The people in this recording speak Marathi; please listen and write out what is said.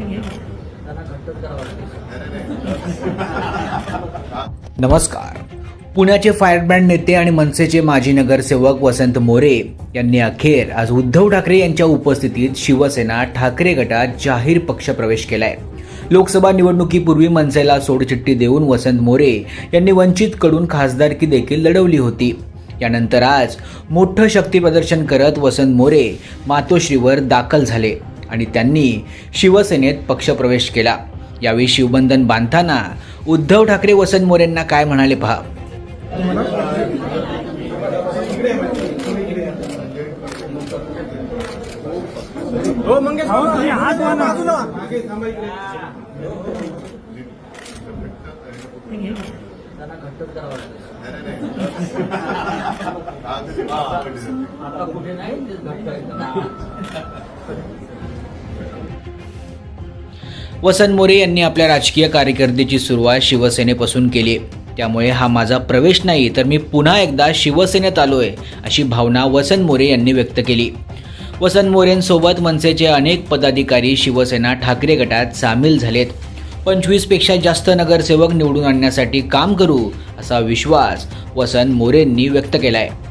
नमस्कार. पुण्याचे फायरब्रँड नेते आणि मनसेचे माजी नगरसेवक वसंत मोरे यांनी अखेर आज उद्धव ठाकरे यांच्या उपस्थितीत शिवसेना ठाकरे गटात जाहीर पक्षप्रवेश केलाय. लोकसभा निवडणुकीपूर्वी मनसेला सोडचिठ्ठी देऊन वसंत मोरे यांनी वंचितकडून खासदारकी देखील लढवली होती. यानंतर आज मोठं शक्तीप्रदर्शन करत वसंत मोरे मातोश्रीवर दाखल झाले. आणि त्यांनी शिवसेनेत पक्षप्रवेश केला. यावेळी शिवबंधन बांधताना उद्धव ठाकरे वसंत मोरेंना काय म्हणाले पहा? वसंत मोरे यांनी आपल्या राजकीय कारकिर्दीची सुरुवात शिवसेनेपासून केली. त्यामुळे हा माझा प्रवेश नाही तर मी पुन्हा एकदा शिवसेनेत आलो आहे अशी भावना वसंत मोरे यांनी व्यक्त केली. वसंत मोरेंसोबत मनसेचे अनेक पदाधिकारी शिवसेना ठाकरे गटात सामील झालेत. पंचवीसपेक्षा जास्त नगरसेवक निवडून आणण्यासाठी काम करू असा विश्वास वसंत मोरेंनी व्यक्त केला आहे